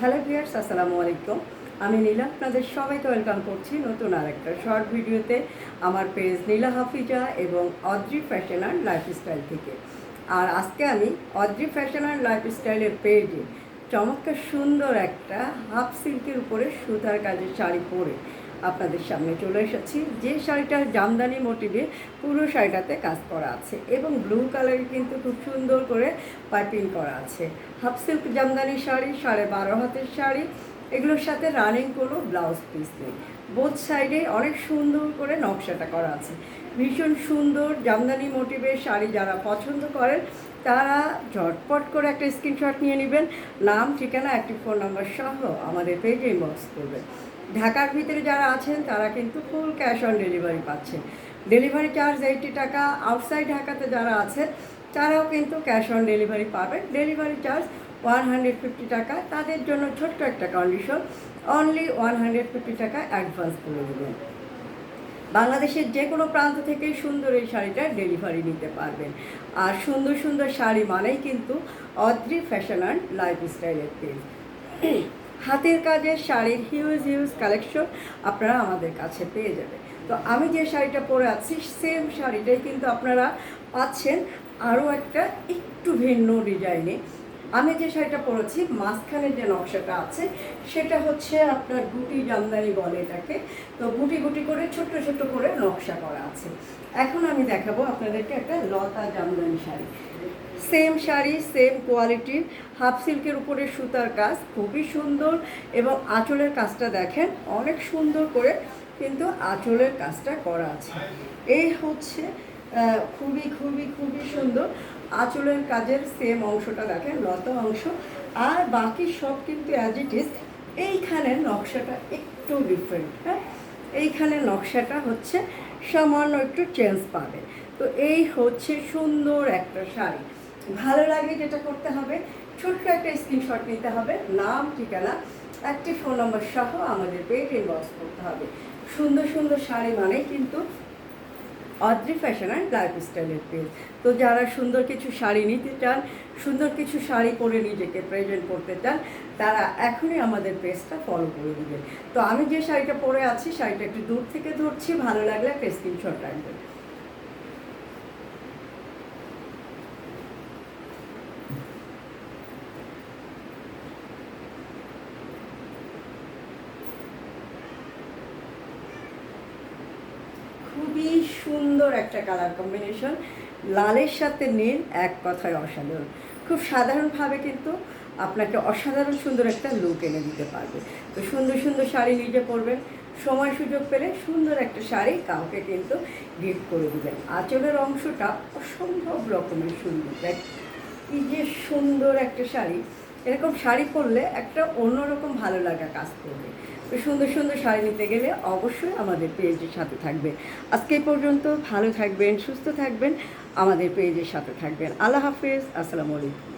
Hello viewers আসসালামু আলাইকুম। আমি নীলা, আপনাদের সবাইকে ওয়েলকাম করছি নতুন আর একটা শর্ট ভিডিওতে আমার পেজ নীলা হাফিজা এবং অদ্রি ফ্যাশন অ্যান্ড লাইফস্টাইল থেকে। আর আজকে আমি অদ্রি ফ্যাশন অ্যান্ড লাইফস্টাইলের পেজে চমৎকার সুন্দর একটা হাফ সিল্কের উপরে সুতার কাজের শাড়ি পরে। আপনাদের সামনে চলে এসেছি। যে শাড়িটার জামদানি মোটিভে পুরো শাড়িটাতে কাজ করা আছে এবং ব্লু কালারের কিন্তু খুব সুন্দর করে পাইপিং করা আছে। হাফ সিল্ক জামদানি শাড়ি, সাড়ে বারো হাতের শাড়ি, এগুলোর সাথে রানিং কোনো ব্লাউজ পিস নেই। বোথ সাইডে অনেক সুন্দর করে নকশাটা করা আছে। ভীষণ সুন্দর জামদানি মোটিভের শাড়ি যারা পছন্দ করেন, তারা ঝটপট করে একটা স্ক্রিনশট নিয়ে নেবেন। নাম, ঠিকানা, একটি ফোন নাম্বার সহ আমাদের পেজে ইনবক্স করবেন। ঢাকার ভিতরে যারা আছেন, তারা কিন্তু ফুল ক্যাশ অন ডেলিভারি পাচ্ছেন। ডেলিভারি চার্জ এইটি টাকা। আউটসাইড ঢাকাতে যারা আছেন, তারাও কিন্তু ক্যাশ অন ডেলিভারি পাবেন। Delivery charge one hundred fifty টাকা। তাদের জন্য ছোট্ট একটা condition only one hundred fifty টাকা অ্যাডভান্স করে দেবেন। বাংলাদেশের যে কোনো প্রান্ত থেকে সুন্দর এই শাড়িটা ডেলিভারি নিতে পারবেন। আর সুন্দর সুন্দর শাড়ি মানেই কিন্তু অদ্রি ফ্যাশন অ্যান্ড লাইফস্টাইলের পেজ হাতের কাজের শাড়ির হিউজ হিউজ কালেকশন আপনারা আমাদের কাছে পেয়ে যাবেন। তো আমি যে শাড়িটা পরে আছি সেম শাড়িটাই কিন্তু আপনারা পাচ্ছেন আরও একটা একটু ভিন্ন ডিজাইনে আমি যে শাড়িটা পরেছি মাঝখানে যে নকশাটা আছে, সেটা হচ্ছে আপনার গুটি জামদানি বলে এটাকে। তো গুটি গুটি করে, ছোট্ট ছোট্ট করে নকশা করা আছে। এখন আমি দেখাবো আপনাদেরকে একটা লতা জামদানি শাড়ি। সেম শাড়ি সেম কোয়ালিটির হাফ সিল্কের উপরে সুতার কাজ, খুবই সুন্দর এবং আঁচলের কাজটা দেখেন, অনেক সুন্দর করে কিন্তু আঁচলের কাজটা করা আছে। এই হচ্ছে খুবই খুবই খুবই সুন্দর আঁচলের কাজের সেম অংশটা দেখেন, লত অংশ। আর বাকি সব কিন্তু অ্যাজ ইট ইজ এইখানের নকশাটা একটু ডিফারেন্ট হ্যাঁ? এইখানের নকশাটা হচ্ছে সামান্য একটু চেঞ্জ পাবে। তো এই হচ্ছে সুন্দর একটা শাড়ি। ভালো লাগে যেটা করতে হবে, ছোট্ট একটা স্ক্রিনশট নিতে হবে, নাম, ঠিকানা একটি ফোন নম্বর সহ আমাদের পেজ ইনবক্স করতে হবে। সুন্দর সুন্দর শাড়ি মানেই কিন্তু অদ্রি ফ্যাশন অ্যান্ড লাইফস্টাইলের পেজ তো যারা সুন্দর কিছু শাড়ি নিতে চান, সুন্দর কিছু শাড়ি পরে নিজেকে প্রেজেন্ট করতে চান, তারা এখনই আমাদের পেজটা ফলো করে দিবেন। তো আমি যে শাড়িটা পরে আছি, শাড়িটা একটু দূর থেকে ধরছি, ভালো লাগলে একটা স্ক্রিনশট রাখবেন। খুবই সুন্দর একটা কালার কম্বিনেশন লালের সাথে নীল এক কথায় অসাধারণ। খুব সাধারণভাবে কিন্তু আপনাকে অসাধারণ সুন্দর একটা লুক এনে দিতে পারবে। তো সুন্দর সুন্দর শাড়ি নিজে পরবেন, সময় সুযোগ পেলে সুন্দর একটা শাড়ি কাউকে কিন্তু গিফট করে দিবেন। আঁচলের অংশটা অসম্ভব রকমের সুন্দর। দেখ, কি যে সুন্দর একটা শাড়ি। এরকম শাড়ি পরলে একটা অন্যরকম ভালো লাগা কাজ করবে। সুন্দর সুন্দর শাড়ি নিতে গেলে অবশ্যই আমাদের পেজের সাথে থাকবে। আজকে পর্যন্ত ভালো থাকবেন, সুস্থ থাকবেন, আমাদের পেজের সাথে থাকবেন। আল্লাহ হাফেজ, আসসালামু আলাইকুম।